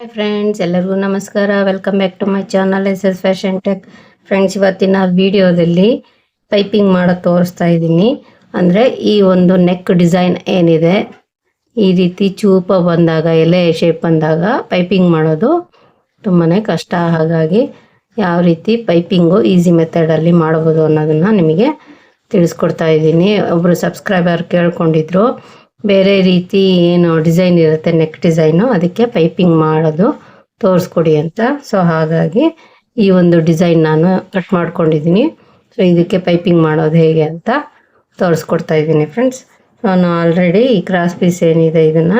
Hi friends ಎಲ್ಲರಿಗೂ ನಮಸ್ಕಾರ. Welcome back to my channel S S fashion tech friends ಇವತ್ತಿನ ವಿಡಿಯೋದಲ್ಲಿ ಪೈಪಿಂಗ್ ಮಾಡೋದು ತೋರಿಸ್ತಾ ಇದ್ದೀನಿ. ಅಂದರೆ ಈ ಒಂದು ನೆಕ್ ಡಿಸೈನ್ ಏನಿದೆ, ಈ ರೀತಿ ಚೂಪ ಬಂದಾಗ, ಎಲೆ ಶೇಪ್ ಬಂದಾಗ ಪೈಪಿಂಗ್ ಮಾಡೋದು ತುಂಬಾ ಕಷ್ಟ. ಹಾಗಾಗಿ ಯಾವ ರೀತಿ ಪೈಪಿಂಗು ಈಸಿ ಮೆಥಡಲ್ಲಿ ಮಾಡ್ಬೋದು ಅನ್ನೋದನ್ನು ನಿಮಗೆ ತಿಳಿಸ್ಕೊಡ್ತಾ ಇದ್ದೀನಿ. ಒಬ್ಬರು ಸಬ್ಸ್ಕ್ರೈಬರ್ ಕೇಳ್ಕೊಂಡಿದ್ರು ಬೇರೆ ರೀತಿ ಏನು ಡಿಸೈನ್ ಇರುತ್ತೆ ನೆಕ್ ಡಿಸೈನು. ಅದಕ್ಕೆ ಪೈಪಿಂಗ್ ಮಾಡೋದು ತೋರಿಸ್ಕೊಡಿ ಅಂತ. ಸೊ ಹಾಗಾಗಿ ಈ ಒಂದು ಡಿಸೈನ್ ನಾನು ಕಟ್ ಮಾಡ್ಕೊಂಡಿದ್ದೀನಿ. ಸೊ ಇದಕ್ಕೆ ಪೈಪಿಂಗ್ ಮಾಡೋದು ಹೇಗೆ ಅಂತ ತೋರಿಸ್ಕೊಡ್ತಾ ಇದ್ದೀನಿ ಫ್ರೆಂಡ್ಸ್ ನಾನು ಆಲ್ರೆಡಿ ಈ ಕ್ರಾಸ್ ಪೀಸ್ ಏನಿದೆ ಇದನ್ನು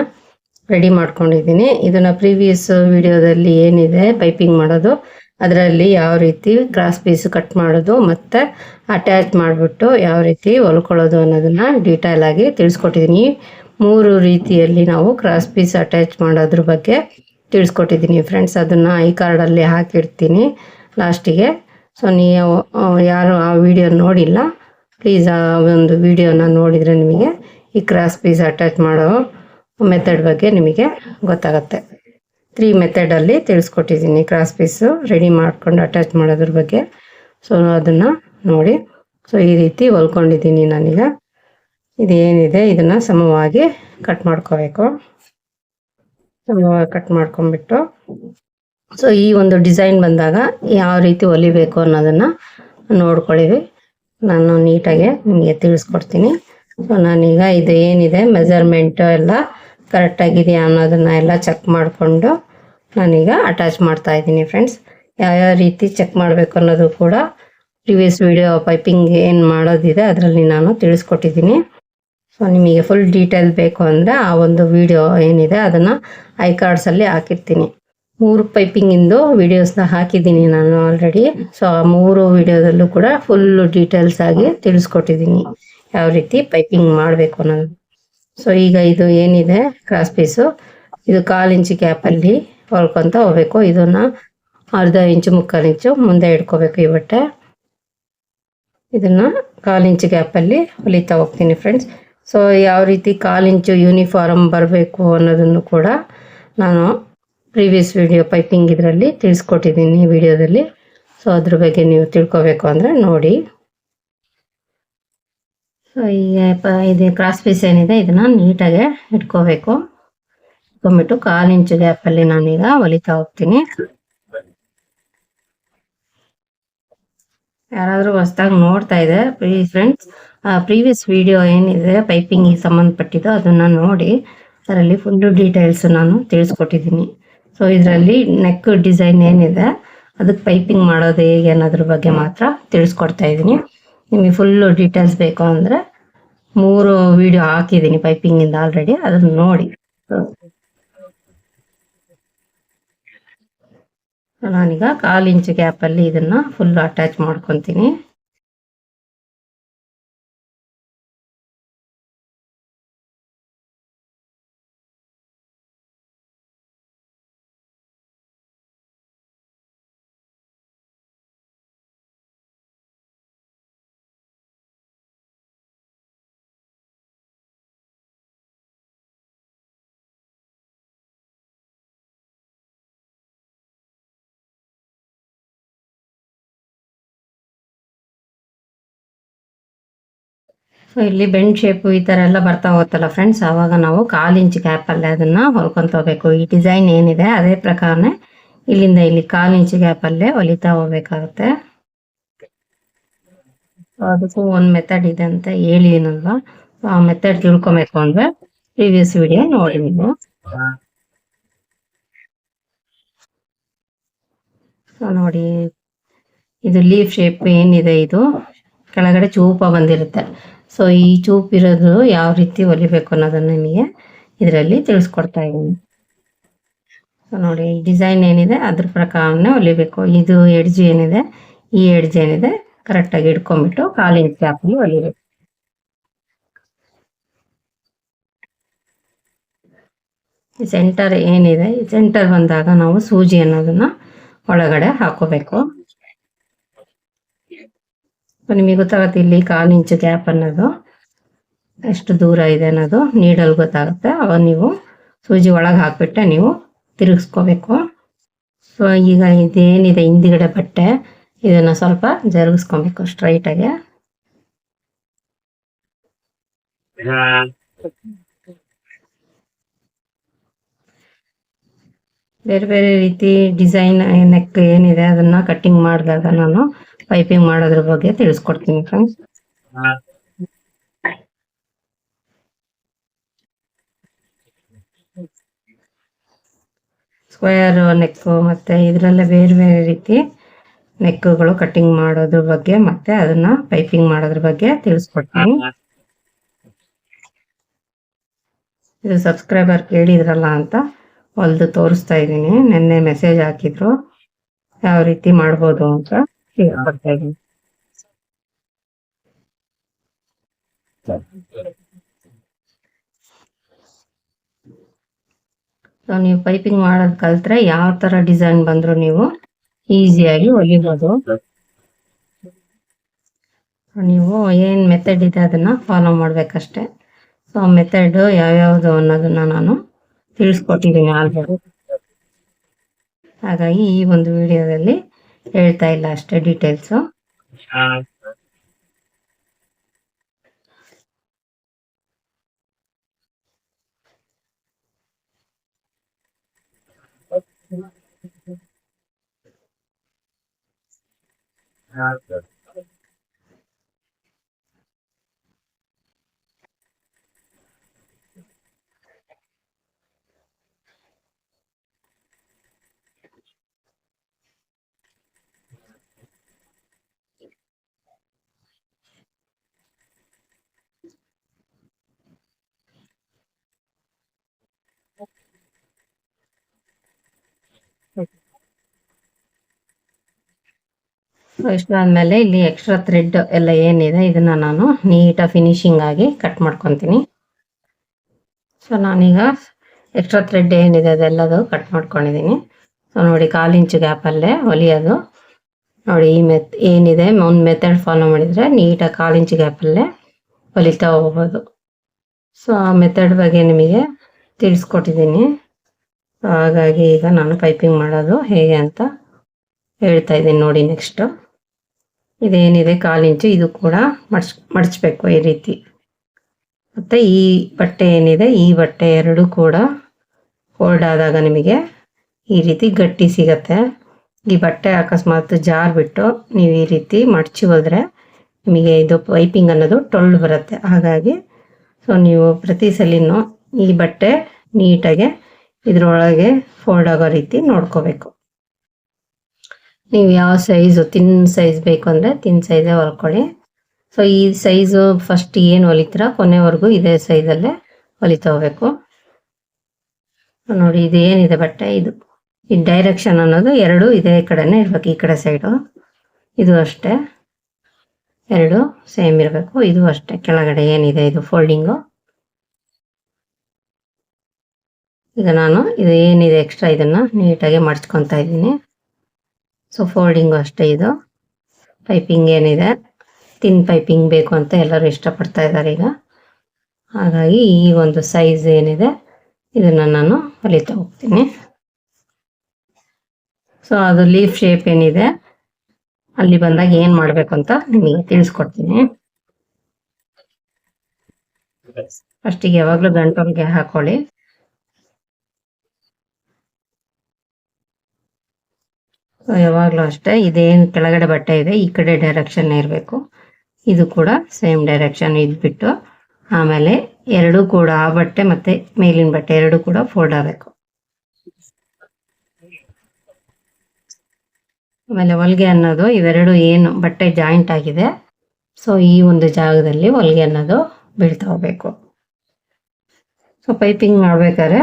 ರೆಡಿ ಮಾಡ್ಕೊಂಡಿದ್ದೀನಿ. ಇದನ್ನು ಪ್ರೀವಿಯಸ್ ವಿಡಿಯೋದಲ್ಲಿ ಏನಿದೆ, ಪೈಪಿಂಗ್ ಮಾಡೋದು. ಅದರಲ್ಲಿ ಯಾವ ರೀತಿ ಕ್ರಾಸ್ ಪೀಸ್ ಕಟ್ ಮಾಡೋದು ಮತ್ತು ಅಟ್ಯಾಚ್ ಮಾಡಿಬಿಟ್ಟು ಯಾವ ರೀತಿ ಹೊಲ್ಕೊಳ್ಳೋದು ಅನ್ನೋದನ್ನು ಡೀಟೇಲ್ ಆಗಿ ತಿಳಿಸ್ಕೊಟ್ಟಿದ್ದೀನಿ ಮೂರು ರೀತಿಯಲ್ಲಿ ನಾವು ಕ್ರಾಸ್ ಪೀಸ್ ಅಟ್ಯಾಚ್ ಮಾಡೋದ್ರ ಬಗ್ಗೆ ತಿಳಿಸ್ಕೊಟ್ಟಿದ್ದೀನಿ ಫ್ರೆಂಡ್ಸ್ ಅದನ್ನು ಐ ಕಾರ್ಡಲ್ಲಿ ಹಾಕಿರ್ತೀನಿ ಲಾಸ್ಟಿಗೆ ಸೊ ನೀವು ಯಾರು ಆ ವಿಡಿಯೋ ನೋಡಿಲ್ಲ ಪ್ಲೀಸ್ ಆ ಒಂದು ವಿಡಿಯೋನ ನೋಡಿದರೆ ನಿಮಗೆ ಈ ಕ್ರಾಸ್ ಪೀಸ್ ಅಟ್ಯಾಚ್ ಮಾಡೋ ಮೆಥಡ್ ಬಗ್ಗೆ ನಿಮಗೆ ಗೊತ್ತಾಗುತ್ತೆ. ತ್ರೀ ಮೆಥಡಲ್ಲಿ ತಿಳಿಸ್ಕೊಟ್ಟಿದ್ದೀನಿ ಕ್ರಾಸ್ ಪೀಸು ರೆಡಿ ಮಾಡ್ಕೊಂಡು ಅಟ್ಯಾಚ್ ಮಾಡೋದ್ರ ಬಗ್ಗೆ. ಸೊ ಅದನ್ನು ನೋಡಿ. ಸೊ ಈ ರೀತಿ ಹೊಲ್ಕೊಂಡಿದ್ದೀನಿ ನಾನೀಗ. ಇದು ಏನಿದೆ ಇದನ್ನು ಸಮವಾಗಿ ಕಟ್ ಮಾಡ್ಕೋಬೇಕು. ಸಮವಾಗಿ ಕಟ್ ಮಾಡ್ಕೊಂಬಿಟ್ಟು ಸೊ ಈ ಒಂದು ಡಿಸೈನ್ ಬಂದಾಗ ಯಾವ ರೀತಿ ಹೊಲಿಬೇಕು ಅನ್ನೋದನ್ನು ನೋಡ್ಕೊಳ್ಳಿವಿ ನಾನು ನೀಟಾಗಿ ನಿಮಗೆ ತಿಳಿಸ್ಕೊಡ್ತೀನಿ. ಸೊ ನಾನೀಗ ಇದು ಏನಿದೆ ಮೆಜರ್ಮೆಂಟು ಎಲ್ಲ ಕರೆಕ್ಟಾಗಿದೆಯಾ ಅನ್ನೋದನ್ನ ಎಲ್ಲ ಚೆಕ್ ಮಾಡಿಕೊಂಡು ನಾನೀಗ ಅಟ್ಯಾಚ್ ಮಾಡ್ತಾ ಇದ್ದೀನಿ ಫ್ರೆಂಡ್ಸ್ ಯಾವ್ಯಾವ ರೀತಿ ಚೆಕ್ ಮಾಡಬೇಕು ಅನ್ನೋದು ಕೂಡ ಪ್ರಿವಿಯಸ್ ವಿಡಿಯೋ ಪೈಪಿಂಗ್ ಏನು ಮಾಡೋದಿದೆ ಅದರಲ್ಲಿ ನಾನು ತಿಳಿಸ್ಕೊಟ್ಟಿದ್ದೀನಿ. ಸೊ ನಿಮಗೆ ಫುಲ್ ಡೀಟೇಲ್ ಬೇಕು ಅಂದರೆ ಆ ಒಂದು ವಿಡಿಯೋ ಏನಿದೆ ಅದನ್ನು ಐ ಕಾರ್ಡ್ಸಲ್ಲಿ ಹಾಕಿರ್ತೀನಿ. ಮೂರು ಪೈಪಿಂಗಿಂದು ವಿಡಿಯೋಸ್ನ ಹಾಕಿದ್ದೀನಿ ನಾನು ಆಲ್ರೆಡಿ ಸೊ ಆ ಮೂರು ವಿಡಿಯೋದಲ್ಲೂ ಕೂಡ ಫುಲ್ಲು ಡೀಟೇಲ್ಸ್ ಆಗಿ ತಿಳಿಸ್ಕೊಟ್ಟಿದ್ದೀನಿ. ಯಾವ ರೀತಿ ಪೈಪಿಂಗ್ ಮಾಡಬೇಕು ಅನ್ನೋದು. ಸೊ ಈಗ ಇದು ಏನಿದೆ? ಕ್ರಾಸ್ ಪೀಸು ಇದು ಕಾಲು ಇಂಚು ಗ್ಯಾಪಲ್ಲಿ ಹೊಲ್ಕೊತ ಹೋಗ್ಬೇಕು. ಇದನ್ನು ಅರ್ಧ ಇಂಚು ಮುಕ್ಕಾಲು ಇಂಚು ಮುಂದೆ ಇಟ್ಕೋಬೇಕು ಈ ಬಟ್ಟೆ. ಇದನ್ನು ಕಾಲು ಇಂಚು ಗ್ಯಾಪಲ್ಲಿ ಹೊಲಿತಾ ಹೋಗ್ತೀನಿ ಫ್ರೆಂಡ್ಸ್ ಸೊ ಯಾವ ರೀತಿ ಕಾಲು ಇಂಚು ಯೂನಿಫಾರ್ಮ್ ಬರಬೇಕು ಅನ್ನೋದನ್ನು ಕೂಡ ನಾನು ಪ್ರೀವಿಯಸ್ ವಿಡಿಯೋ ಪೈಪಿಂಗ್ ಇದರಲ್ಲಿ ತಿಳಿಸ್ಕೊಟ್ಟಿದ್ದೀನಿ ವಿಡಿಯೋದಲ್ಲಿ ಸೊ ಅದ್ರ ಬಗ್ಗೆ ನೀವು ತಿಳ್ಕೊಬೇಕು ಅಂದರೆ ನೋಡಿ. ಈಗ ಪ, ಇದು ಕ್ರಾಸ್ ಪೀಸ್ ಏನಿದೆ, ಇದನ್ನ ನೀಟಾಗಿ ಇಟ್ಕೋಬೇಕು. ಇಟ್ಕೊಂಬಿಟ್ಟು ಕಾಲು ಇಂಚು ಗ್ಯಾಪಲ್ಲಿ ನಾನೀಗ ಹೊಲಿತಾ ಹೋಗ್ತೀನಿ. ಯಾರಾದರೂ ಹೊಸ್ದಾಗಿ ನೋಡ್ತಾ ಇದೆ ಪ್ಲೀಸ್ ಫ್ರೆಂಡ್ಸ್ ಪ್ರೀವಿಯಸ್ ವಿಡಿಯೋ ಏನಿದೆ ಪೈಪಿಂಗಿಗೆ ಸಂಬಂಧಪಟ್ಟಿದ್ದು ಅದನ್ನು ನೋಡಿ, ಅದರಲ್ಲಿ ಫುಲ್ಲು ಡೀಟೇಲ್ಸ್ ನಾನು ತಿಳಿಸ್ಕೊಟ್ಟಿದ್ದೀನಿ. ಸೊ ಇದರಲ್ಲಿ ನೆಕ್ ಡಿಸೈನ್ ಏನಿದೆ ಅದಕ್ಕೆ ಪೈಪಿಂಗ್ ಮಾಡೋದು ಹೇಗೆ ಅನ್ನೋದ್ರ ಬಗ್ಗೆ ಮಾತ್ರ ತಿಳಿಸ್ಕೊಡ್ತಾ ಇದ್ದೀನಿ. ನಿಮಗೆ ಫುಲ್ಲು ಡೀಟೇಲ್ಸ್ ಬೇಕು ಅಂದರೆ ಮೂರು ವಿಡಿಯೋ ಹಾಕಿದ್ದೀನಿ ಪೈಪಿಂಗಿಂದ ಆಲ್ರೆಡಿ ಅದನ್ನು ನೋಡಿ. ನಾನೀಗ ಕಾಲು ಇಂಚು ಗ್ಯಾಪಲ್ಲಿ ಇದನ್ನು ಫುಲ್ ಅಟ್ಯಾಚ್ ಮಾಡ್ಕೊತೀನಿ. ಸೊ ಇಲ್ಲಿ ಬೆಂಡ್ ಶೇಪು ಈ ಥರ ಎಲ್ಲ ಬರ್ತಾ ಹೋಗುತ್ತಲ್ಲ ಫ್ರೆಂಡ್ಸ್ ಆವಾಗ ನಾವು ಕಾಲು ಇಂಚ್ ಗ್ಯಾಪಲ್ಲೇ ಅದನ್ನು ಹೊಲ್ಕೊಂತ ಹೋಗ್ಬೇಕು ಈ ಡಿಸೈನ್ ಏನಿದೆ, ಅದೇ ಪ್ರಕಾರನೇ ಇಲ್ಲಿಂದ ಇಲ್ಲಿ ಕಾಲು ಇಂಚ್ ಗ್ಯಾಪಲ್ಲೇ ಹೊಲಿತಾ ಹೋಗ್ಬೇಕಾಗುತ್ತೆ. ಅದಕ್ಕೂ ಒಂದು ಮೆಥಡ್ ಇದೆ ಅಂತ ಹೇಳಿನಲ್ವಾ ಆ ಮೆಥಡ್ ತಿಳ್ಕೊಬೇಕು ಅಂದ್ರೆ ಪ್ರೀವಿಯಸ್ ವಿಡಿಯೋ ನೋಡಿ ನೀವು. ನೋಡಿ, ಇದು ಲೀಫ್ ಶೇಪ್ ಏನಿದೆ ಇದು? ಕೆಳಗಡೆ ಚೂಪ ಬಂದಿರುತ್ತೆ. ಸೊ ಈ ಚೂಪ್ ಇರೋದು ಯಾವ ರೀತಿ ಹೊಲಿಬೇಕು ಅನ್ನೋದನ್ನ ನಿಮಗೆ ಇದರಲ್ಲಿ ತಿಳಿಸ್ಕೊಡ್ತಾ ಇದ್ದೀನಿ. ಸೊ ನೋಡಿ, ಈ ಡಿಸೈನ್ ಏನಿದೆ, ಅದ್ರ ಪ್ರಕಾರನೇ ಹೊಲಿಬೇಕು. ಇದು ಎಡ್ಜ್ ಏನಿದೆ, ಈ ಎಡ್ಜ್ ಏನಿದೆ ಕರೆಕ್ಟಾಗಿ ಹಿಡ್ಕೊಂಡ್ಬಿಟ್ಟು ಖಾಲಿ ಕ್ಯಾಪಲ್ಲಿ ಹೊಲಿಬೇಕು. ಸೆಂಟರ್ ಏನಿದೆ ಸೆಂಟರ್ ಬಂದಾಗ ನಾವು ಸೂಜಿ ಅನ್ನೋದನ್ನ ಒಳಗಡೆ ಹಾಕೋಬೇಕು. ನಿಮಗೆ ಗೊತ್ತಾಗುತ್ತೆ ಇಲ್ಲಿ ಕಾಲು ಇಂಚು ಗ್ಯಾಪ್ ಅನ್ನೋದು, ಎಷ್ಟು ದೂರ ಇದೆ ಅನ್ನೋದು ನೀಡಲ್ ಗೊತ್ತಾಗುತ್ತೆ. ಅವಾಗ ನೀವು ಸೂಜಿ ಒಳಗೆ ಹಾಕ್ಬಿಟ್ಟೆ, ನೀವು ತಿರುಗಿಸ್ಕೋಬೇಕು. ಸೊ ಈಗ ಇದೇನಿದೆ, ಹಿಂದಿಗಡೆ ಬಟ್ಟೆ, ಇದನ್ನ ಸ್ವಲ್ಪ ಜರುಗಿಸ್ಕೊಬೇಕು ಸ್ಟ್ರೈಟಾಗೆ ಬೇರೆ ಬೇರೆ ರೀತಿ ಡಿಸೈನ್ ನೆಕ್ ಏನಿದೆ, ಅದನ್ನ ಕಟ್ಟಿಂಗ್ ಮಾಡಿದಾಗ ನಾನು ಪೈಪಿಂಗ್ ಮಾಡೋದ್ರ ಬಗ್ಗೆ ತಿಳಿಸ್ಕೊಡ್ತೀನಿ ಫ್ರೆಂಡ್ಸ್ ಸ್ಕ್ವೇರ್ ನೆಕ್ಕು ಮತ್ತೆ ಇದರಲ್ಲೇ ಬೇರೆ ಬೇರೆ ರೀತಿ ನೆಕ್ಕುಗಳು ಕಟ್ಟಿಂಗ್ ಮಾಡೋದ್ರ ಬಗ್ಗೆ ಮತ್ತೆ ಅದನ್ನ ಪೈಪಿಂಗ್ ಮಾಡೋದ್ರ ಬಗ್ಗೆ ತಿಳಿಸ್ಕೊಡ್ತೀನಿ. ಇದು ಸಬ್ಸ್ಕ್ರೈಬರ್ ಕೇಳಿದ್ರಲ್ಲ ಅಂತ ಹೊಲ್ದು ತೋರಿಸ್ತಾ ಇದ್ದೀನಿ. ನಿನ್ನೆ ಮೆಸೇಜ್ ಹಾಕಿದ್ರು. ಯಾವ ರೀತಿ ಮಾಡ್ಬೋದು ಅಂತ. ಸೊ ನೀವು ಪೈಪಿಂಗ್ ಮಾಡೋದು ಕಲ್ತ್ರೆ ಯಾವ ತರ ಡಿಸೈನ್ ಬಂದ್ರು ನೀವು ಈಸಿಯಾಗಿ ಹೊಲಿಬೋದು ನೀವು ಏನ್ ಮೆಥಡ್ ಇದೆ ಅದನ್ನ ಫಾಲೋ ಮಾಡ್ಬೇಕಷ್ಟೆ. ಸೊ ಮೆಥಡ್ ಯಾವ್ಯಾವುದು ಅನ್ನೋದನ್ನ ನಾನು ತಿಳಿಸ್ಕೊಟ್ಟಿದ್ದೀನಿ ಆಲ್ರೆಡಿ ಹಾಗಾಗಿ ಈ ಒಂದು ವಿಡಿಯೋದಲ್ಲಿ ಹೇಳ್ತಾ ಇಲ್ಲ ಅಷ್ಟೇ ಡೀಟೇಲ್ಸು ಸೊ ಇಷ್ಟಾದ್ಮೇಲೆ ಇಲ್ಲಿ ಎಕ್ಸ್ಟ್ರಾ ಥ್ರೆಡ್ ಎಲ್ಲ ಏನಿದೆ, ಇದನ್ನ ನಾನು ನೀಟಾಗಿ ಫಿನಿಶಿಂಗ್ ಆಗಿ ಕಟ್ ಮಾಡ್ಕೊತೀನಿ. ಸೊ ನಾನೀಗ ಎಕ್ಸ್ಟ್ರಾ ಥ್ರೆಡ್ ಏನಿದೆ ಅದೆಲ್ಲದು ಕಟ್ ಮಾಡ್ಕೊಂಡಿದ್ದೀನಿ ಸೊ ನೋಡಿ ಕಾಲು ಗ್ಯಾಪಲ್ಲೇ ಹೊಲಿಯೋದು ನೋಡಿ ಈ ಮೆತ್ ಏನಿದೆ, ಒಂದು ಮೆಥಡ್ ಫಾಲೋ ಮಾಡಿದರೆ ನೀಟಾಗಿ ಕಾಲು ಇಂಚು ಗ್ಯಾಪಲ್ಲೇ ಹೊಲಿತಾ ಹೋಗ್ಬೋದು. ಸೊ ಆ ಮೆಥಡ್ ಬಗ್ಗೆ ನಿಮಗೆ ತಿಳಿಸ್ಕೊಟ್ಟಿದ್ದೀನಿ ಹಾಗಾಗಿ ಈಗ ನಾನು ಪೈಪಿಂಗ್ ಮಾಡೋದು ಹೇಗೆ ಅಂತ ಹೇಳ್ತಾ ಇದ್ದೀನಿ ನೋಡಿ ನೆಕ್ಸ್ಟು ಇದೇನಿದೆ ಕಾಲು ಇಂಚು, ಇದು ಕೂಡ ಮಡ್ಚ್ ಮಡಚಬೇಕು ಈ ರೀತಿ. ಮತ್ತು ಈ ಬಟ್ಟೆ ಏನಿದೆ, ಈ ಬಟ್ಟೆ ಎರಡು ಕೂಡ ಫೋಲ್ಡ್ ಆದಾಗ ನಿಮಗೆ ಈ ರೀತಿ ಗಟ್ಟಿ ಸಿಗತ್ತೆ. ಈ ಬಟ್ಟೆ ಅಕಸ್ಮಾತ್ ಜಾರ್ ಬಿಟ್ಟು ನೀವು ಈ ರೀತಿ ಮಡಚಿ ಹೋದರೆ ನಿಮಗೆ ಇದು ಪೈಪಿಂಗ್ ಅನ್ನೋದು ಟೊಳ್ಳು ಬರುತ್ತೆ. ಹಾಗಾಗಿ ಸೊ ನೀವು ಪ್ರತಿ ಸಲಿನೂ ಈ ಬಟ್ಟೆ ನೀಟಾಗೆ ಇದರೊಳಗೆ ಫೋಲ್ಡ್ ಆಗೋ ರೀತಿ ನೋಡ್ಕೋಬೇಕು. ನೀವು ಯಾವ ಸೈಜು ತಿನ್ ಸೈಜ್ ಬೇಕು ಅಂದರೆ ತಿನ್ ಸೈಜೇ ಹೊಲ್ಕೊಳ್ಳಿ. ಸೊ ಈ ಸೈಜು ಫಸ್ಟ್ ಏನು ಹೊಲಿತೀರ? ಕೊನೆವರೆಗೂ ಇದೇ ಸೈಜಲ್ಲೇ ಹೊಲಿತಾ ಹೋಗ್ಬೇಕು. ನೋಡಿ ಇದು ಏನಿದೆ ಬಟ್ಟೆ? ಇದು, ಈ ಡೈರೆಕ್ಷನ್ ಅನ್ನೋದು ಎರಡು ಇದೇ ಕಡೆನೇ ಇರ್ಬೇಕು, ಈ ಕಡೆ ಸೈಡು ಇದು ಅಷ್ಟೇ. ಎರಡು ಸೇಮ್ ಇರಬೇಕು, ಇದು ಅಷ್ಟೇ. ಕೆಳಗಡೆ ಏನಿದೆ? ಇದು ಫೋಲ್ಡಿಂಗು ಈಗ ನಾನು, ಇದು ಏನಿದೆ ಎಕ್ಸ್ಟ್ರಾ ಇದನ್ನು ನೀಟಾಗಿ ಮಡ್ಚ್ಕೊತಾ ಇದ್ದೀನಿ. ಸೊ ಫೋಲ್ಡಿಂಗು ಅಷ್ಟೇ ಇದು. ಪೈಪಿಂಗ್ ಏನಿದೆ? ತಿನ್ ಪೈಪಿಂಗ್ ಬೇಕು ಅಂತ ಎಲ್ಲರೂ ಇಷ್ಟಪಡ್ತಾ ಇದ್ದಾರೆ ಈಗ. ಹಾಗಾಗಿ ಈ ಒಂದು ಸೈಜ್ ಏನಿದೆ, ಇದನ್ನು ನಾನು ಹೊಲಿತಾ ಹೋಗ್ತೀನಿ. ಸೊ ಅದು ಲೀಫ್ ಶೇಪ್ ಏನಿದೆ, ಅಲ್ಲಿ ಬಂದಾಗ ಏನು ಮಾಡಬೇಕು ಅಂತ ನಿಮಗೆ ತಿಳಿಸ್ಕೊಡ್ತೀನಿ. ಫಸ್ಟಿಗೆ ಯಾವಾಗಲೂ ಗಂಟೊಳಗೆ ಹಾಕೊಳ್ಳಿ. ಯಾವಾಗಲೂ ಅಷ್ಟೇ ಇದೇನು ಕೆಳಗಡೆ ಬಟ್ಟೆ ಇದೆ, ಈ ಕಡೆ ಡೈರೆಕ್ಷನ್ ಇರಬೇಕು. ಇದು ಕೂಡ ಸೇಮ್ ಡೈರೆಕ್ಷನ್ ಇದ್ಬಿಟ್ಟು ಆಮೇಲೆ ಎರಡೂ ಕೂಡ ಆ ಬಟ್ಟೆ ಮತ್ತೆ ಮೇಲಿನ ಬಟ್ಟೆ ಎರಡೂ ಕೂಡ ಫೋಲ್ಡ್ ಆಗಬೇಕು. ಆಮೇಲೆ ಹೊಲಿಗೆ ಅನ್ನೋದು ಇವೆರಡು ಏನು ಬಟ್ಟೆ ಜಾಯಿಂಟ್ ಆಗಿದೆ. ಸೊ ಈ ಒಂದು ಜಾಗದಲ್ಲಿ ಹೊಲಿಗೆ ಅನ್ನೋದು ಬೀಳ್ತಾ ಹೋಗ್ಬೇಕು. ಸೊ ಪೈಪಿಂಗ್ ಮಾಡ್ಬೇಕಾದ್ರೆ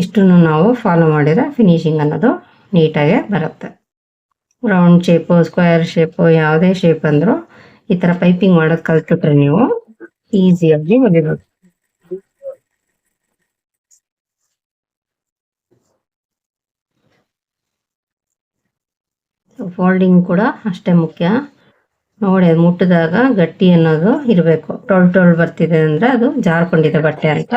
ಇಷ್ಟನ್ನು ನಾವು ಫಾಲೋ ಮಾಡಿದ್ರೆ ಫಿನಿಶಿಂಗ್ ಅನ್ನೋದು ನೀಟಾಗೆ ಬರುತ್ತೆ. ರೌಂಡ್ ಶೇಪು ಸ್ಕ್ವೇರ್ ಶೇಪು ಯಾವುದೇ ಶೇಪ್ ಅಂದರೂ ಈ ಥರ ಪೈಪಿಂಗ್ ಮಾಡೋದು ಕಲ್ತ್ಬಿಟ್ರೆ ನೀವು ಈಸಿಯಾಗಿ ಹೊಲಿಬೋದು ಫೋಲ್ಡಿಂಗ್ ಕೂಡ ಅಷ್ಟೇ ಮುಖ್ಯ. ನೋಡಿ, ಅದು ಮುಟ್ಟಿದಾಗ ಗಟ್ಟಿ ಅನ್ನೋದು ಇರಬೇಕು. ಟೊಳ್ ಟೊಳ್ ಬರ್ತಿದೆ ಅಂದ್ರೆ ಅದು ಜಾರ್ಕೊಂಡಿದೆ ಬಟ್ಟೆ ಅಂತ.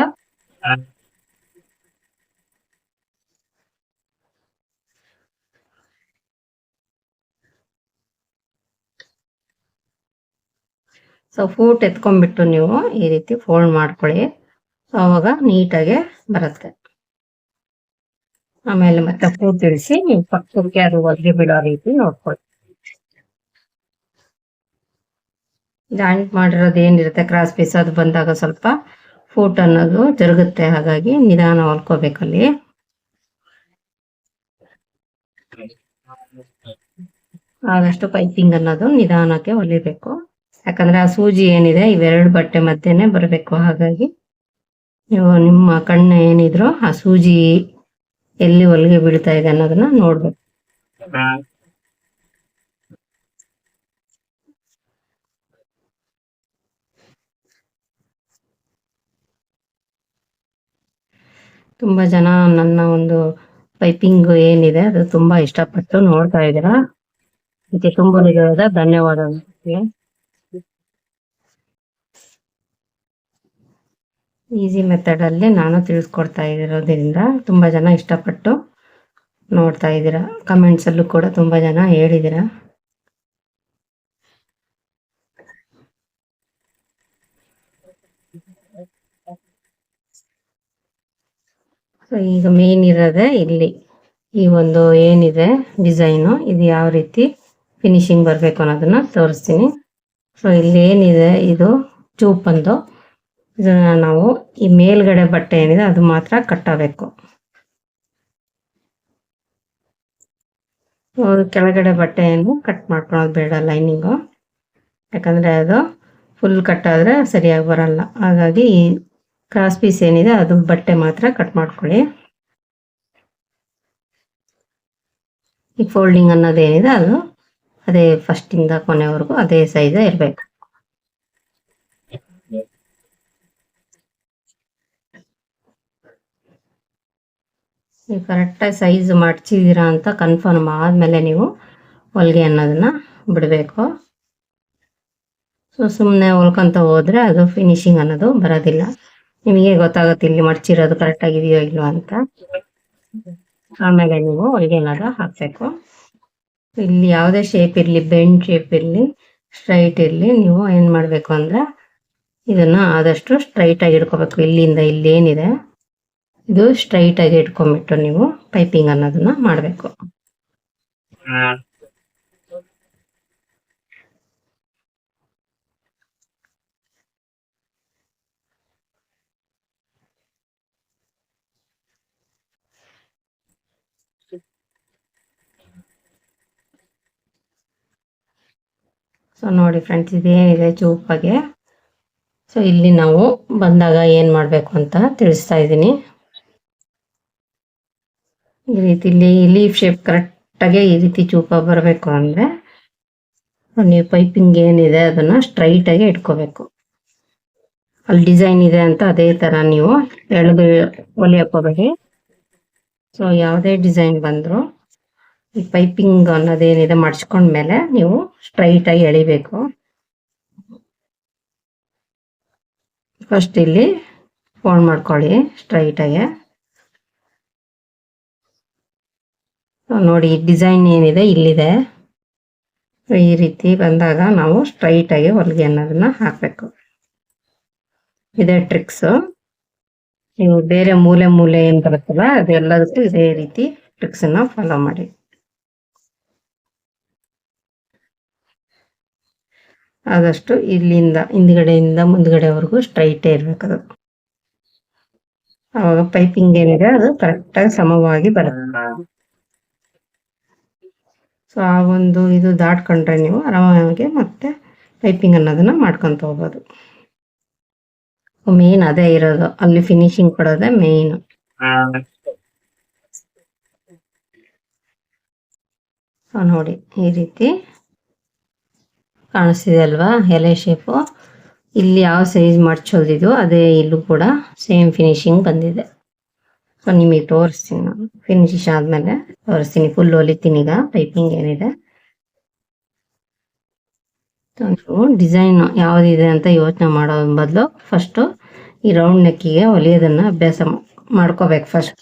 ಸೊ ಫೂಟ್ ಎತ್ಕೊಂಡ್ಬಿಟ್ಟು ನೀವು ಈ ರೀತಿ ಫೋಲ್ಡ್ ಮಾಡ್ಕೊಳ್ಳಿ. ಸೊ ಅವಾಗ ನೀಟಾಗೆ ಬರುತ್ತೆ. ಆಮೇಲೆ ಮತ್ತೆ ಫೂಟ್ ಇಳಿಸಿ ನೀವು ಪಕ್ಕಕ್ಕೆ ಅದು ಒದ್ಗೆ ಬಿಡೋ ರೀತಿ ನೋಡ್ಕೊಳ್ಳಿ. ಜಾಯಿಂಟ್ ಮಾಡಿರೋದು ಏನಿರುತ್ತೆ? ಕ್ರಾಸ್ ಪೀಸ್ ಅದು ಬಂದಾಗ ಸ್ವಲ್ಪ ಫೂಟ್ ಅನ್ನೋದು ಜರುಗುತ್ತೆ ಹಾಗಾಗಿ ನಿಧಾನ ಹೊಲ್ಕೋಬೇಕಲ್ಲಿ. ಆದಷ್ಟು ಪೈಪಿಂಗ್ ಅನ್ನೋದು ನಿಧಾನಕ್ಕೆ ಹೊಲಿಬೇಕು. ಯಾಕಂದ್ರೆ ಆ ಸೂಜಿ ಏನಿದೆ, ಇವೆರಡು ಬಟ್ಟೆ ಮಧ್ಯೆನೆ ಬರಬೇಕು. ಹಾಗಾಗಿ ನೀವು ನಿಮ್ಮ ಕಣ್ಣು ಏನಿದ್ರು ಆ ಸೂಜಿ ಎಲ್ಲಿ ಹೊಲಿಗೆ ಬೀಳ್ತಾ ಇದೆ ಅನ್ನೋದನ್ನ ನೋಡ್ಬೇಕು. ತುಂಬಾ ಜನ ನನ್ನ ಒಂದು ಪೈಪಿಂಗ್ ಏನಿದೆ, ಅದು ತುಂಬಾ ಇಷ್ಟಪಟ್ಟು ನೋಡ್ತಾ ಇದ್ದೀರಾ. ಇದಕ್ಕೆ ತುಂಬಾ ಧನ್ಯವಾದಗಳು. ಈಸಿ ಮೆಥಡ್ ಅಲ್ಲಿ ನಾನು ತಿಳಿಸ್ಕೊಡ್ತಾ ಇರೋದ್ರಿಂದ ತುಂಬಾ ಜನ ಇಷ್ಟಪಟ್ಟು ನೋಡ್ತಾ ಇದ್ದೀರಾ. ಕಮೆಂಟ್ಸ್ ಅಲ್ಲೂ ಕೂಡ ತುಂಬಾ ಜನ ಹೇಳಿದ್ದೀರಾ. ಸೊ ಈಗ ಮೇನ್ ಇರೋದೇ ಇಲ್ಲಿ. ಈ ಒಂದು ಏನಿದೆ ಡಿಸೈನು ಇದು ಯಾವ ರೀತಿ ಫಿನಿಶಿಂಗ್ ಬರಬೇಕು ಅನ್ನೋದನ್ನ ತೋರಿಸ್ತೀನಿ. ಸೊ ಇಲ್ಲಿ ಏನಿದೆ, ಇದು ಚೂಪ್ ಅಂದು ಇದನ್ನ ನಾವು ಈ ಮೇಲ್ಗಡೆ ಬಟ್ಟೆ ಏನಿದೆ ಅದು ಮಾತ್ರ ಕಟ್ಟಬೇಕು. ಕೆಳಗಡೆ ಬಟ್ಟೆಯನ್ನು ಕಟ್ ಮಾಡ್ಕೊಳೋದು ಬೇಡ ಲೈನಿಂಗು. ಯಾಕಂದ್ರೆ ಅದು ಫುಲ್ ಕಟ್ಟಾದರೆ ಸರಿಯಾಗಿ ಬರಲ್ಲ. ಹಾಗಾಗಿ ಈ ಕ್ರಾಸ್ ಪೀಸ್ ಏನಿದೆ ಅದು ಬಟ್ಟೆ ಮಾತ್ರ ಕಟ್ ಮಾಡ್ಕೊಳ್ಳಿ. ಈ ಫೋಲ್ಡಿಂಗ್ ಅನ್ನೋದೇನಿದೆ ಅದು ಅದೇ ಫಸ್ಟಿಂದ ಕೊನೆವರೆಗೂ ಅದೇ ಸೈಜ್ ಇರಬೇಕು. ನೀವು ಕರೆಕ್ಟಾಗಿ ಸೈಜ್ ಮಡ್ಚಿದ್ದೀರಾ ಅಂತ ಕನ್ಫರ್ಮ್ ಆದಮೇಲೆ ನೀವು ಹೊಲಿಗೆ ಅನ್ನೋದನ್ನ ಬಿಡಬೇಕು. ಸೊ ಸುಮ್ಮನೆ ಹೊಲ್ಕೊಂತ ಹೋದರೆ ಅದು ಫಿನಿಶಿಂಗ್ ಅನ್ನೋದು ಬರೋದಿಲ್ಲ. ನಿಮಗೆ ಗೊತ್ತಾಗುತ್ತೆ ಇಲ್ಲಿ ಮಡ್ಚಿರೋದು ಕರೆಕ್ಟ್ ಆಗಿದೆಯೋ ಇಲ್ವೋ ಅಂತ. ಆಮೇಲೆ ನೀವು ಹೊಲಿಗೆ ಏನಾದ್ರು ಹಾಕಬೇಕು. ಇಲ್ಲಿ ಯಾವುದೇ ಶೇಪ್ ಇರಲಿ ಬೆಂಡ್ ಶೇಪ್ ಇರಲಿ ಸ್ಟ್ರೈಟ್ ಇರಲಿ, ನೀವು ಏನು ಮಾಡಬೇಕು ಅಂದ್ರೆ ಇದನ್ನ ಆದಷ್ಟು ಸ್ಟ್ರೈಟ್ ಆಗಿ ಇಟ್ಕೋಬೇಕು. ಇಲ್ಲಿಂದ ಇಲ್ಲಿ ಏನಿದೆ. ಇದು ಸ್ಟ್ರೈಟ್ ಆಗಿ ಇಟ್ಕೊಂಡ್ಬಿಟ್ಟು ನೀವು ಪೈಪಿಂಗ್ ಅನ್ನೋದನ್ನ ಮಾಡಬೇಕು. ಸೊ ನೋಡಿ ಫ್ರೆಂಡ್ಸ್ ಇದೇನಿದೆ ಚೂಪಾಗೆ. ಸೊ ಇಲ್ಲಿ ನಾವು ಬಂದಾಗ ಏನು ಮಾಡಬೇಕು ಅಂತ ತಿಳಿಸ್ತಾ ಇದ್ದೀನಿ. ಈ ರೀತಿ ಲೀಫ್ ಶೇಪ್ ಕರೆಕ್ಟಾಗಿ ಈ ರೀತಿ ಚೂಪ ಬರಬೇಕು ಅಂದರೆ ನೀವು ಪೈಪಿಂಗ್ ಏನಿದೆ ಅದನ್ನು ಸ್ಟ್ರೈಟಾಗಿ ಇಟ್ಕೋಬೇಕು. ಅಲ್ಲಿ ಡಿಸೈನ್ ಇದೆ ಅಂತ ಅದೇ ಥರ ನೀವು ಎಳೆದು ಒಲೆ ಹಾಕೋಬೇಡಿ ಸೊ ಯಾವುದೇ ಡಿಸೈನ್ ಬಂದರೂ ಈ ಪೈಪಿಂಗ್ ಅನ್ನೋದೇನಿದೆ ಮಡ್ಚ್ಕೊಂಡ್ಮೇಲೆ ನೀವು ಸ್ಟ್ರೈಟಾಗಿ ಎಳಿಬೇಕು. ಫಸ್ಟ್ ಇಲ್ಲಿ ಫೋಲ್ಡ್ ಮಾಡ್ಕೊಳ್ಳಿ ಸ್ಟ್ರೈಟಾಗಿ. ನೋಡಿ ಡಿಸೈನ್ ಏನಿದೆ, ಇಲ್ಲಿದೆ. ಈ ರೀತಿ ಬಂದಾಗ ನಾವು ಸ್ಟ್ರೈಟಾಗಿ ಹೊಲಿಗೆ ಅನ್ನೋದನ್ನ ಹಾಕಬೇಕು. ಇದೇ ಟ್ರಿಕ್ಸ್ ನೀವು ಬೇರೆ ಮೂಲೆ ಮೂಲೆ ಏನು ಬರುತ್ತಲ್ಲ, ಅದೆಲ್ಲದಕ್ಕೂ ಇದೇ ರೀತಿ ಟ್ರಿಕ್ಸ್ ಅನ್ನ ಫಾಲೋ ಮಾಡಿ. ಆದಷ್ಟು ಇಲ್ಲಿಂದ, ಹಿಂದ್ಗಡೆಯಿಂದ, ಮುಂದ್ಗಡೆವರೆಗೂ ಸ್ಟ್ರೈಟೇ ಇರಬೇಕದು ಅವಾಗ ಪೈಪಿಂಗ್ ಏನಿದೆ, ಅದು ಕರೆಕ್ಟಾಗಿ ಸಮವಾಗಿ ಬರುತ್ತೆ. ಸೊ ಆ ಒಂದು ಇದು ದಾಟ್ಕೊಂಡ್ರೆ ನೀವು ಆರಾಮಾಗಿ ಮತ್ತೆ ಪೈಪಿಂಗ್ ಅನ್ನೋದನ್ನ ಮಾಡ್ಕೊಂತ ಹೋಗ್ಬೋದು ಮೇನ್ ಅದೇ ಇರೋದು. ಅಲ್ಲಿ ಫಿನಿಶಿಂಗ್ ಕೊಡೋದೇ ಮೇನ್ ನೋಡಿ ಈ ರೀತಿ ಕಾಣಿಸ್ತಿದೆ ಅಲ್ವಾ? ಎಲೆ ಶೇಪು ಇಲ್ಲಿ ಯಾವ ಸೈಜ್ ಮಡ್ಚೋದಿದೋ ಅದೇ ಇಲ್ಲೂ ಕೂಡ ಸೇಮ್ ಫಿನಿಶಿಂಗ್ ಬಂದಿದೆ. ಸೊ ನಿಮಗೆ ತೋರಿಸ್ತೀನಿ ನಾನು. ಫಿನಿಶ್ ಆದ್ಮೇಲೆ ತೋರಿಸ್ತೀನಿ. ಫುಲ್ ಹೊಲಿತೀನಿ ಈಗ. ಪೈಪಿಂಗ್ ಏನಿದೆ. ಡಿಸೈನ್ ಯಾವ್ದಿದೆ ಅಂತ ಯೋಚನೆ ಮಾಡೋ ಬದಲು ಫಸ್ಟು ಈ ರೌಂಡ್ ನೆಕ್ಕಿಗೆ ಹೊಲಿಯೋದನ್ನ ಅಭ್ಯಾಸ ಮಾಡ್ಕೋಬೇಕು ಫಸ್ಟ್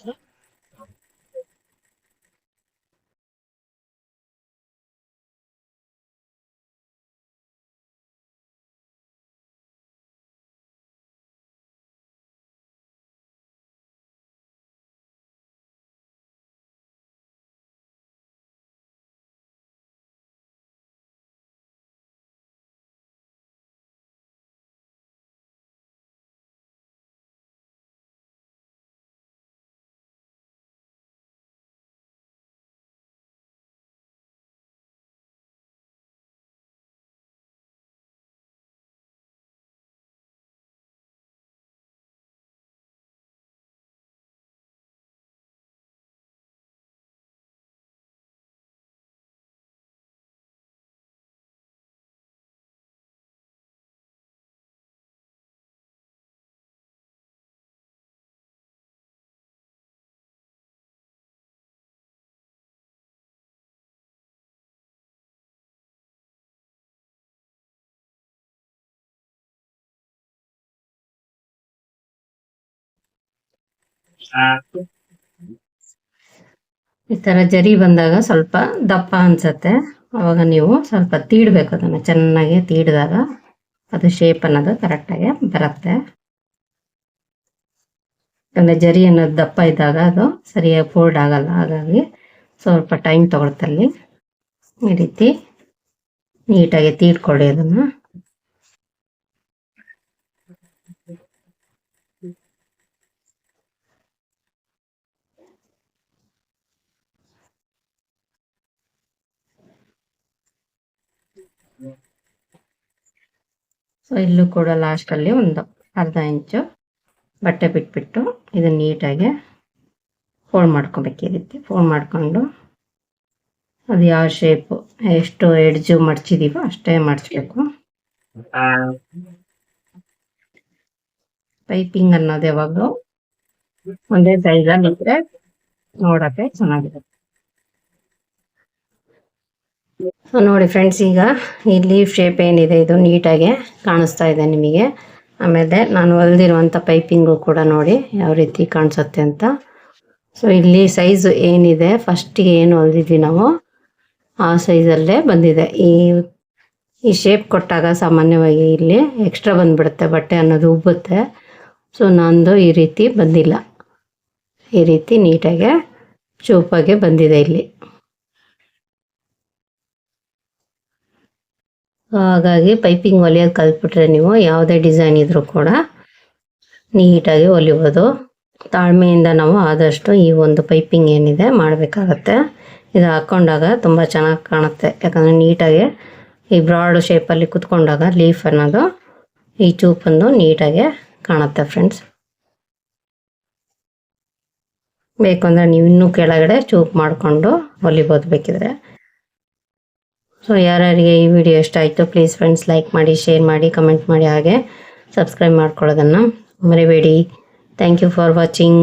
ಈ ತರ ಜರಿ ಬಂದಾಗ ಸ್ವಲ್ಪ ದಪ್ಪ ಅನ್ಸತ್ತೆ. ಅವಾಗ ನೀವು ಸ್ವಲ್ಪ ತೀಡ್ಬೇಕು ಅದನ್ನ. ಚೆನ್ನಾಗಿ ತೀಡಿದಾಗ ಅದು ಶೇಪ್ ಅನ್ನೋದು ಕರೆಕ್ಟಾಗಿ ಬರುತ್ತೆ. ಯಾಕಂದ್ರೆ ಜರಿ ಅನ್ನೋದು ದಪ್ಪ ಇದ್ದಾಗ ಅದು ಸರಿಯಾಗಿ ಫೋಲ್ಡ್ ಆಗಲ್ಲ. ಹಾಗಾಗಿ ಸ್ವಲ್ಪ ಟೈಮ್ ತಗೊಳ್ತಲ್ಲಿ ಈ ರೀತಿ ನೀಟಾಗಿ ತೀಡ್ಕೊಳ್ಳಿ ಅದನ್ನು. ಸೊ ಇಲ್ಲೂ ಕೂಡ ಲಾಸ್ಟಲ್ಲಿ ಒಂದು ಅರ್ಧ ಇಂಚು ಬಟ್ಟೆ ಬಿಟ್ಬಿಟ್ಟು ಇದನ್ನ ನೀಟಾಗಿ ಫೋಲ್ಡ್ ಮಾಡ್ಕೊಬೇಕು ಈ ರೀತಿ ಫೋಲ್ಡ್ ಮಾಡಿಕೊಂಡು ಅದು ಯಾವ ಶೇಪು ಎಷ್ಟು ಎಡ್ಜು ಮಡ್ಚಿದೀವೋ ಅಷ್ಟೇ ಮಡ್ಚಬೇಕು. ಪೈಪಿಂಗ್ ಅನ್ನೋದು ಯಾವಾಗಲೂ ಒಂದೇ ಸೈಜಲ್ಲಿ ಇದ್ರೆ ನೋಡೋಕ್ಕೆ ಚೆನ್ನಾಗಿರುತ್ತೆ. ನೋಡಿ ಫ್ರೆಂಡ್ಸ್ ಈಗ ಈ ಲೀಫ್ ಶೇಪ್ ಏನಿದೆ, ಇದು ನೀಟಾಗಿ ಕಾಣಿಸ್ತಾ ಇದೆ ನಿಮಗೆ. ಆಮೇಲೆ ನಾನು ಹೊಲ್ದಿರುವಂಥ ಪೈಪಿಂಗು ಕೂಡ ನೋಡಿ ಯಾವ ರೀತಿ ಕಾಣಿಸುತ್ತೆ ಅಂತ. ಸೊ ಇಲ್ಲಿ ಸೈಜ್ ಏನಿದೆ ಫಸ್ಟಿಗೆ ಏನು ಹೊಲ್ದಿದ್ವಿ ನಾವು, ಆ ಸೈಜಲ್ಲೇ ಬಂದಿದೆ. ಈ ಈ ಶೇಪ್ ಕೊಟ್ಟಾಗ ಸಾಮಾನ್ಯವಾಗಿ ಇಲ್ಲಿ ಎಕ್ಸ್ಟ್ರಾ ಬಂದುಬಿಡುತ್ತೆ, ಬಟ್ಟೆ ಅನ್ನೋದು ಉಬ್ಬುತ್ತೆ. ಸೊ ನಂದು ಈ ರೀತಿ ಬಂದಿಲ್ಲ. ಈ ರೀತಿ ನೀಟಾಗೆ ಚೂಪಾಗೆ ಬಂದಿದೆ ಇಲ್ಲಿ. ಹಾಗಾಗಿ ಪೈಪಿಂಗ್ ಹೊಲಿಯೋದು ಕಲ್ತ್ಬಿಟ್ರೆ ನೀವು ಯಾವುದೇ ಡಿಸೈನ್ ಇದ್ರೂ ಕೂಡ ನೀಟಾಗಿ ಹೊಲಿಬೋದು ತಾಳ್ಮೆಯಿಂದ ನಾವು ಆದಷ್ಟು ಈ ಒಂದು ಪೈಪಿಂಗ್ ಏನಿದೆ ಮಾಡಬೇಕಾಗತ್ತೆ. ಇದು ಹಾಕ್ಕೊಂಡಾಗ ತುಂಬ ಚೆನ್ನಾಗಿ ಕಾಣುತ್ತೆ. ಯಾಕಂದರೆ ನೀಟಾಗಿ ಈ ಬ್ರಾಡ್ ಶೇಪಲ್ಲಿ ಕುತ್ಕೊಂಡಾಗ ಲೀಫ್ ಅನ್ನೋದು ಈ ಚೂಪನ್ನು ನೀಟಾಗೆ ಕಾಣುತ್ತೆ ಫ್ರೆಂಡ್ಸ್. ಬೇಕು ಅಂದರೆ ನೀವು ಇನ್ನೂ ಕೆಳಗಡೆ ಚೂಪ್ ಮಾಡಿಕೊಂಡು ಹೊಲಿಬೋದು ಬೇಕಿದ್ರೆ. ಸೊ ಯಾರ್ಯಾರಿಗೆ ಈ ವಿಡಿಯೋ ಇಷ್ಟ ಆಯಿತು ಪ್ಲೀಸ್ ಫ್ರೆಂಡ್ಸ್ ಲೈಕ್ ಮಾಡಿ ಶೇರ್ ಮಾಡಿ ಕಮೆಂಟ್ ಮಾಡಿ ಹಾಗೆ ಸಬ್ಸ್ಕ್ರೈಬ್ ಮಾಡ್ಕೊಳ್ಳೋದನ್ನು ಮರಿಬೇಡಿ. Thank you for watching